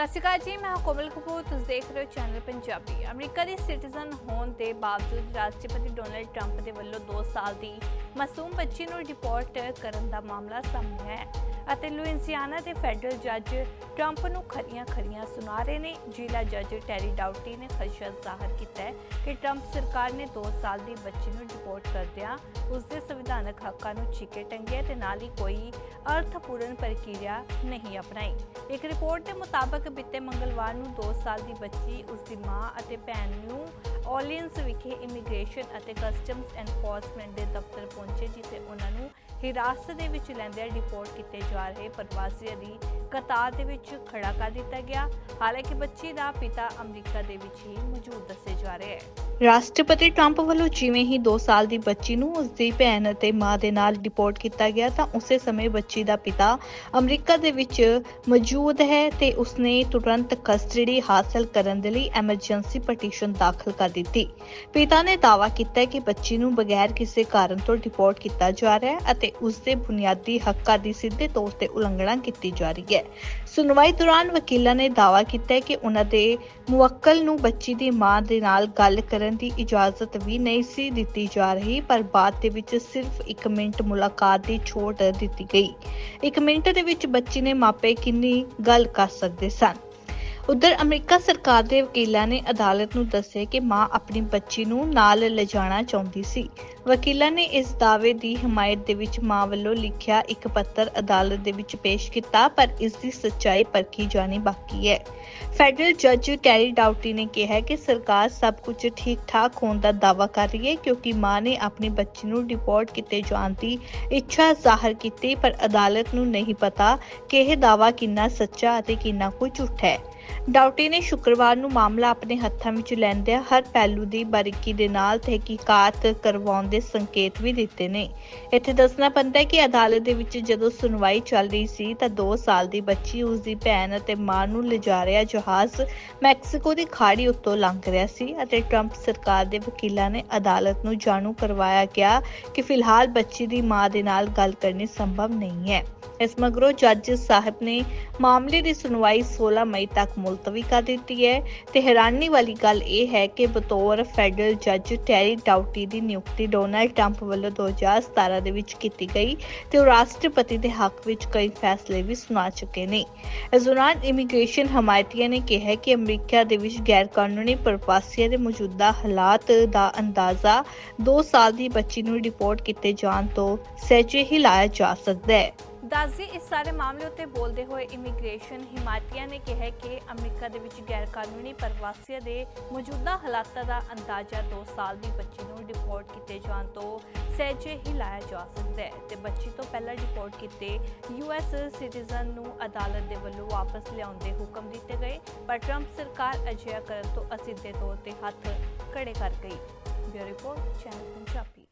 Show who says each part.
Speaker 1: ਸਤਿ ਸ਼੍ਰੀ ਅਕਾਲ ਜੀ, ਮੈਂ ਹਾਂ ਕੋਮਲ ਕਪੂਰ, ਤੁਸੀਂ ਦੇਖ ਰਹੇ ਹੋ ਚੈਨਲ ਪੰਜਾਬੀ। ਅਮਰੀਕਾ ਦੀ ਸਿਟੀਜ਼ਨ ਹੋਣ ਦੇ ਬਾਵਜੂਦ ਰਾਸ਼ਟਰਪਤੀ ਡੋਨਲਡ ਟਰੰਪ ਦੇ ਵੱਲੋਂ 2 ਸਾਲ ਦੀ ਮਾਸੂਮ ਬੱਚੀ ਨੂੰ ਡਿਪੋਰਟ ਕਰਨ ਦਾ ਮਾਮਲਾ ਸਾਹਮਣੇ ਹੈ ਅਤੇ ਲੁਇਸਿਆਨਾ ਦੇ ਫੈਡਰਲ ਜੱਜ ਟਰੰਪ ਨੂੰ ਖਰੀਆਂ ਖਰੀਆਂ ਸੁਣਾ ਰਹੇ ਨੇ। ਜ਼ਿਲ੍ਹਾ ਜੱਜ ਟੈਰੀ ਡਾਊਟੀ ਨੇ ਖਸ਼ਾ ਜ਼ਾਹਰ ਕੀਤਾ ਹੈ ਕਿ ਟਰੰਪ ਸਰਕਾਰ ਨੇ 2 ਸਾਲ ਦੀ ਬੱਚੀ ਨੂੰ ਡਿਪੋਰਟ ਕਰਦਿਆਂ ਉਸ ਦੇ ਸੰਵਿਧਾਨਕ ਹੱਕਾਂ ਨੂੰ ਛਿੱਕੇ ਟੰਗਿਆ ਤੇ ਨਾਲ ਹੀ ਕੋਈ ਅਰਥਪੂਰਨ ਪ੍ਰਕਿਰਿਆ ਨਹੀਂ ਅਪਣਾਈ। ਇੱਕ ਰਿਪੋਰਟ ਦੇ ਮੁਤਾਬਕ ਬੀਤੇ ਮੰਗਲਵਾਰ ਨੂੰ 2 ਸਾਲ ਦੀ ਬੱਚੀ ਉਸ ਦੀ ਮਾਂ ਅਤੇ ਭੈਣ ਨੂੰ ਔਲੀਅਨਸ ਵਿਖੇ ਇਮੀਗ੍ਰੇਸ਼ਨ ਅਤੇ ਕਸਟਮਸ ਐਨਫੋਰਸਮੈਂਟ ਦੇ ਦਫ਼ਤਰ ਪਹੁੰਚੇ, ਜਿੱਥੇ ਉਹਨਾਂ ਨੂੰ ਹਿਰਾਸਤ ਦੇ ਵਿੱਚ ਲੈਂਦਿਆਂ ਡਿਪੋਰਟ ਕੀਤੇ ਜਾ ਰਹੇ ਪ੍ਰਵਾਸੀਆਂ ਦੀ ਕਤਾਰ ਦੇ ਵਿੱਚ ਖੜਾ ਕਰ ਦਿੱਤਾ ਗਿਆ। ਹਾਲਾਂਕਿ ਬੱਚੀ ਦਾ ਪਿਤਾ ਅਮਰੀਕਾ ਦੇ ਵਿੱਚ ਹੀ ਮੌਜੂਦ ਦੱਸੇ ਜਾ ਰਿਹਾ ਹੈ। ਰਾਸ਼ਟਰਪਤੀ ਟਰੰਪ ਵੱਲੋਂ ਜਿਵੇਂ ਹੀ 2 ਸਾਲ ਦੀ ਬੱਚੀ ਨੂੰ ਉਸ ਦੀ ਭੈਣ ਅਤੇ ਮਾਂ ਦੇ ਨਾਲ ਡਿਪੋਰਟ ਕੀਤਾ ਗਿਆ, ਤਾਂ ਉਸੇ ਸਮੇਂ ਬੱਚੀ ਦਾ ਪਿਤਾ ਅਮਰੀਕਾ ਦੇ ਵਿੱਚ ਮੌਜੂਦ ਹੈ ਤੇ ਉਸਨੇ ਤੁਰੰਤ ਕਸਟਡੀ ਹਾਸਲ ਕਰਨ ਦੇ ਲਈ ਐਮਰਜੈਂਸੀ ਪਟੀਸ਼ਨ ਦਾਖਲ ਕਰ ਦਿੱਤੀ। ਪਿਤਾ ਨੇ ਦਾਅਵਾ ਕੀਤਾ ਕਿ ਬੱਚੀ ਨੂੰ ਬਗੈਰ ਕਿਸੇ ਕਾਰਨ ਤੋਂ ਡਿਪੋਰਟ ਕੀਤਾ ਜਾ ਰਿਹਾ ਹੈ ਅਤੇ ਉਸ ਦੇ ਬੁਨਿਆਦੀ ਹੱਕਾਂ ਦੀ ਸਿੱਧੇ ਤੌਰ ਤੇ ਉਲੰਘਣਾ ਕੀਤੀ ਜਾ ਰਹੀ ਹੈ। ਸੁਣਵਾਈ ਦੌਰਾਨ ਵਕੀਲਾਂ ਨੇ ਦਾਅਵਾ ਕੀਤਾ ਕਿ ਉਹਨਾਂ ਦੇ ਮੁਵੱਕਲ ਨੂੰ ਬੱਚੀ ਦੀ ਮਾਂ ਦੇ ਨਾਲ ਗੱਲ ਕਰਨ ਦੀ ਇਜਾਜ਼ਤ ਵੀ ਨਹੀਂ ਸੀ ਦਿੱਤੀ ਜਾ ਰਹੀ, ਪਰ ਬਾਅਦ ਦੇ ਵਿੱਚ ਸਿਰਫ 1 ਮਿੰਟ ਮੁਲਾਕਾਤ ਦੀ ਛੋਟ ਦਿੱਤੀ ਗਈ। 1 ਮਿੰਟ ਦੇ ਵਿੱਚ ਬੱਚੀ ਨੇ ਮਾਪੇ ਕਿੰਨੀ ਗੱਲ ਕਰ ਸਕਦੇ ਸਨ। ਉਧਰ ਅਮਰੀਕਾ ਸਰਕਾਰ ਦੇ ਵਕੀਲਾਂ ਨੇ ਅਦਾਲਤ ਨੂੰ ਦੱਸਿਆ ਕਿ ਮਾਂ ਆਪਣੀ ਬੱਚੀ ਨੂੰ ਨਾਲ ਲਿਜਾਣਾ ਚਾਹੁੰਦੀ ਸੀ। ਵਕੀਲਾਂ ਨੇ ਇਸ ਦਾਅਵੇ ਦੀ ਹਮਾਇਤ ਦੇ ਵਿੱਚ ਮਾਂ ਵੱਲੋਂ ਲਿਖਿਆ ਇੱਕ ਪੱਤਰ ਅਦਾਲਤ ਦੇ ਵਿੱਚ ਪੇਸ਼ ਕੀਤਾ, ਪਰ ਇਸ ਦੀ ਸੱਚਾਈ ਪਰਖੀ ਜਾਣੀ ਬਾਕੀ ਹੈ। ਫੈਡਰਲ ਜੱਜ ਟੈਰੀ ਡਾਊਟੀ ਨੇ ਕਿਹਾ ਕਿ ਸਰਕਾਰ ਸਭ ਕੁਝ ਠੀਕ-ਠਾਕ ਹੋਣ ਦਾ ਦਾਅਵਾ ਕਰ ਰਹੀ ਹੈ, ਕਿਉਂਕਿ ਮਾਂ ਨੇ ਆਪਣੀ ਬੱਚੀ ਨੂੰ ਡਿਪੋਰਟ ਕੀਤੇ ਜਾਣ ਦੀ ਇੱਛਾ ਜ਼ਾਹਰ ਕੀਤੀ, ਪਰ ਅਦਾਲਤ ਨੂੰ ਨਹੀਂ ਪਤਾ ਕਿ ਇਹ ਦਾਅਵਾ ਕਿੰਨਾ ਸੱਚਾ ਅਤੇ ਕਿੰਨਾ ਕੁ ਝੂਠਾ ਹੈ। ਡਾਊਟੀ ਨੇ ਸ਼ੁੱਕਰਵਾਰ ਨੂੰ ਮਾਮਲਾ ਆਪਣੇ ਹੱਥਾਂ ਵਿੱਚ ਲੈਂਦਿਆਂ ਹਰ ਪਹਿਲੂ ਦੀ ਬਾਰੀਕੀ ਦੇ ਨਾਲ ਤਹਿਕੀਕਾਤ ਕਰਵਾਉਣ ਦੇ ਸੰਕੇਤ ਵੀ ਦਿੱਤੇ ਨੇ। ਇੱਥੇ ਦੱਸਣਾ ਪੈਂਦਾ ਹੈ ਕਿ ਅਦਾਲਤ ਦੇ ਵਿੱਚ ਜਦੋਂ ਸੁਣਵਾਈ ਚੱਲ ਰਹੀ ਸੀ ਤਾਂ 2 ਸਾਲ ਦੀ ਬੱਚੀ ਉਸ ਦੀ ਭੈਣ ਅਤੇ ਮਾਂ ਨੂੰ ਲਿਜਾ ਰਿਹਾ ਜਹਾਜ਼ ਮੈਕਸੀਕੋ ਦੀ ਖਾੜੀ ਉੱਤੋਂ ਲੰਘ ਰਿਹਾ ਸੀ ਅਤੇ ਟਰੰਪ ਸਰਕਾਰ ਦੇ ਵਕੀਲਾਂ ਨੇ ਅਦਾਲਤ ਨੂੰ ਜਾਣੂ ਕਰਵਾਇਆ ਗਿਆ ਕਿ ਫਿਲਹਾਲ ਬੱਚੀ ਦੀ ਮਾਂ ਦੇ ਨਾਲ ਗੱਲ ਕਰਨੀ ਸੰਭਵ ਨਹੀਂ ਹੈ। ਇਸ ਮਗਰੋਂ ਜੱਜ ਸਾਹਿਬ ਨੇ ਮਾਮਲੇ ਦੀ ਸੁਣਵਾਈ 16 ਮਈ ਤੱਕ ਮੁਲਤਵੀ ਕਰ ਦਿੱਤੀ ਹੈ। ਤੇ ਹੈਰਾਨੀ ਵਾਲੀ ਗੱਲ ਇਹ ਹੈ ਕਿ ਬਤੌਰ ਫੈਡਰਲ ਜੱਜ ਟੈਰੀ ਡਾਊਟੀ ਦੀ ਨਿਯੁਕਤੀ ਡੋਨਾਲਡ ਟਰੰਪ ਵੱਲੋਂ 2017 ਦੇ ਵਿੱਚ ਕੀਤੀ ਗਈ ਤੇ ਉਹ ਰਾਸ਼ਟਰਪਤੀ ਦੇ ਹੱਕ ਵਿੱਚ ਕਈ ਫੈਸਲੇ ਵੀ ਸੁਣਾ ਚੁੱਕੇ ਨੇ। ਇਸ ਦੌਰਾਨ ਇਮੀਗ੍ਰੇਸ਼ਨ ਹਮਾਇਤੀਆਂ ਨੇ ਕਿਹਾ ਕਿ ਅਮਰੀਕਾ ਦੇ ਵਿੱਚ ਗੈਰ ਕਾਨੂੰਨੀ ਪ੍ਰਵਾਸੀਆਂ ਦੇ ਮੌਜੂਦਾ ਹਾਲਾਤ ਦਾ ਅੰਦਾਜ਼ਾ 2 ਸਾਲ ਦੀ ਬੱਚੀ ਨੂੰ ਰਿਪੋਰਟ ਕੀਤੇ ਜਾਣ ਤੋਂ ਸਹਿਜੇ ਹੀ ਲਾਇਆ ਜਾ ਸਕਦਾ ਹੈ। ਦੱਸਦੀ, ਇਸ ਸਾਰੇ ਮਾਮਲੇ ਉੱਤੇ ਬੋਲਦੇ ਹੋਏ ਇਮੀਗ੍ਰੇਸ਼ਨ ਹਿਮਾਇਤੀਆਂ ਨੇ ਕਿਹਾ ਕਿ ਅਮਰੀਕਾ ਦੇ ਵਿੱਚ ਗੈਰ ਕਾਨੂੰਨੀ ਪ੍ਰਵਾਸੀਆਂ ਦੇ ਮੌਜੂਦਾ ਹਾਲਾਤਾਂ ਦਾ ਅੰਦਾਜ਼ਾ 2 ਸਾਲ ਦੀ ਬੱਚੀ ਨੂੰ ਡਿਪੋਰਟ ਕੀਤੇ ਜਾਣ ਤੋਂ ਸਹਿਜੇ ਹੀ ਲਾਇਆ ਜਾ ਸਕਦਾ ਹੈ ਤੇ ਬੱਚੀ ਤੋਂ ਪਹਿਲਾਂ ਡਿਪੋਰਟ ਕੀਤੇ ਯੂਐਸ ਸਿਟੀਜ਼ਨ ਨੂੰ ਅਦਾਲਤ ਦੇ ਵੱਲੋਂ ਵਾਪਸ ਲਿਆਉਣ ਦੇ ਹੁਕਮ ਦਿੱਤੇ ਗਏ, ਪਰ ਟਰੰਪ ਸਰਕਾਰ ਅਜਿਹਾ ਕਰਨ ਤੋਂ ਅਸਿੱਧੇ ਤੌਰ ਤੇ ਹੱਥ ਖੜੇ ਕਰ ਗਈ। Bureau report, channel Punjabi.